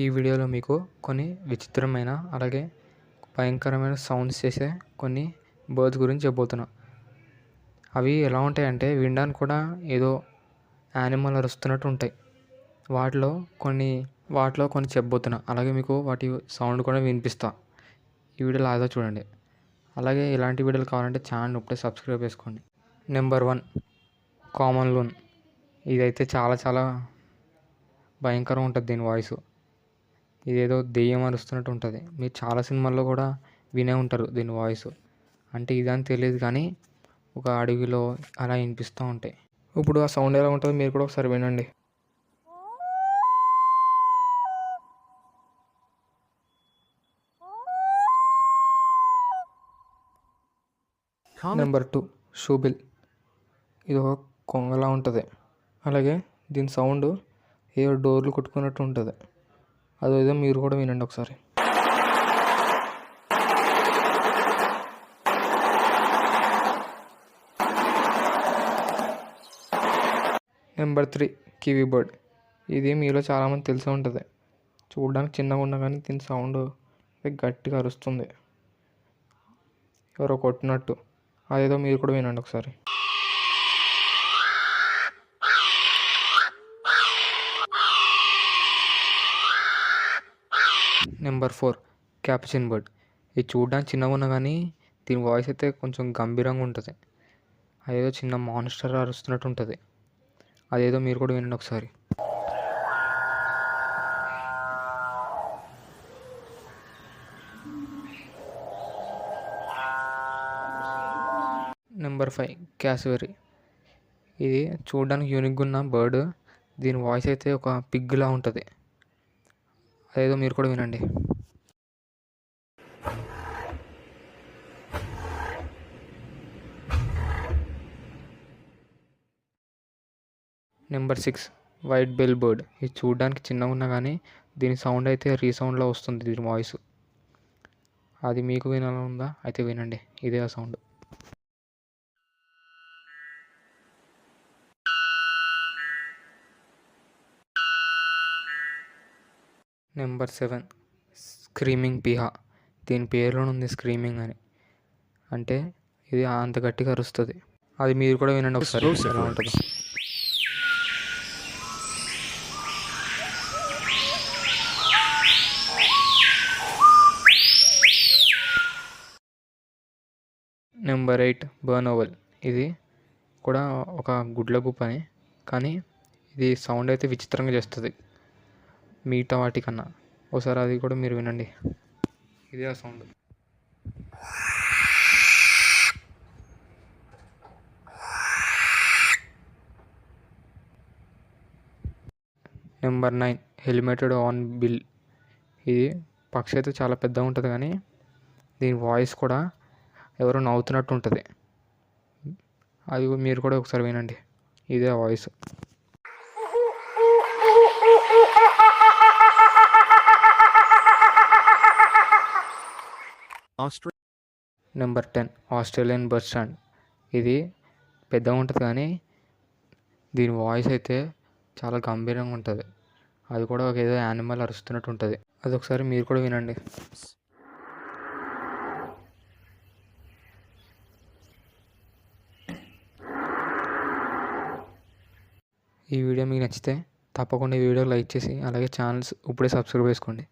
ఈ వీడియోలో మీకు కొన్ని విచిత్రమైన అలాగే భయంకరమైన సౌండ్స్ చేసే కొన్ని బర్డ్స్ గురించి చెప్పబోతున్నా. అవి ఎలా ఉంటాయంటే వినడానికి కూడా ఏదో యానిమల్ అరుస్తున్నట్టు ఉంటాయి. వాటిలో కొన్ని వాటిలో కొన్ని చెప్పబోతున్నా. అలాగే మీకు వాటి సౌండ్ కూడా వినిపిస్తా. ఈ వీడియో లాగా చూడండి. అలాగే ఇలాంటి వీడియోలు కావాలంటే ఛానల్ ఇప్పుడే సబ్స్క్రైబ్ చేసుకోండి. నెంబర్ వన్ కామన్ లోన్ ఇదైతే చాలా చాలా భయంకరం ఉంటుంది దీని వాయిస్ ఇదేదో దెయ్యం అరుస్తున్నట్టు ఉంటుంది. మీరు చాలా సినిమాల్లో కూడా వినే ఉంటారు దీని వాయిస్. అంటే ఇదని తెలియదు కానీ ఒక అడవిలో అలా వినిపిస్తూ ఉంటాయి. ఇప్పుడు ఆ సౌండ్ ఎలా ఉంటుందో మీరు కూడా ఒకసారి వినండి. Number two shoebill. ఇది ఒక కొంగలా ఉంటుంది. అలాగే దీని సౌండ్ ఏదో డోర్లు కొట్టుకున్నట్టు ఉంటుంది. అదేదో మీరు కూడా వినండి ఒకసారి. నెంబర్ త్రీ కివీ బర్డ్ ఇది మీలో చాలామంది తెలిసే ఉంటుంది. చూడడానికి చిన్నగా ఉన్నా కానీ దీని సౌండ్ గట్టిగా అరుస్తుంది. ఎవరో కొట్టినట్టు. అదేదో మీరు కూడా వినండి ఒకసారి. Number four capuchin bird. ఇది చూడడానికి చిన్నగా ఉన్నా కానీ దీని వాయిస్ అయితే కొంచెం గంభీరంగా ఉంటుంది. అదేదో చిన్న మాన్స్టర్ అరుస్తున్నట్టు ఉంటుంది. అదేదో మీరు కూడా వినండి ఒకసారి. Number five cassowary. ఇది చూడడానికి యూనిక్గా ఉన్న బర్డ్. దీని వాయిస్ అయితే ఒక పిగ్లా ఉంటుంది. అదేదో మీరు కూడా వినండి. Number six white bell bird ఇది చూడడానికి చిన్నగా ఉన్నా కానీ దీని సౌండ్ అయితే రీసౌండ్లో వస్తుంది దీని వాయిస్. అది మీకు వినాలని ఉందా అయితే వినండి. ఇదే ఆ sound. Number seven screaming piha. దీని పేరులోనే ఉంది స్క్రీమింగ్ అని. అంటే ఇది అంత గట్టిగా అరుస్తుంది. అది మీరు కూడా వినండి ఒకసారి. ఎలా ఉంటుందో. Number eight barn owl. ఇది కూడా ఒక గుడ్ల గుప్పని. కానీ ఇది సౌండ్ అయితే విచిత్రంగా చేస్తుంది. మిగతా వాటికన్నా ఒకసారి అది కూడా మీరు వినండి. ఇదే ఆ sound. Number nine helmeted hornbill. ఇది పక్షి అయితే చాలా పెద్దగా ఉంటుంది కానీ దీని వాయిస్ కూడా ఎవరో నవ్వుతున్నట్టు ఉంటుంది. అది మీరు కూడా ఒకసారి వినండి. ఇదే voice. Number ten Australian bustard. ఇది పెద్దగా ఉంటుంది కానీ దీని వాయిస్ అయితే చాలా గంభీరంగా ఉంటుంది. అది కూడా ఒక ఏదో యానిమల్ అరుస్తున్నట్టు ఉంటుంది. అది ఒకసారి మీరు కూడా వినండి. ఈ వీడియో మీకు నచ్చితే తప్పకుండా ఈ వీడియో లైక్ చేసి అలాగే ఛానల్స్ ఇప్పుడే సబ్స్క్రైబ్ చేసుకోండి.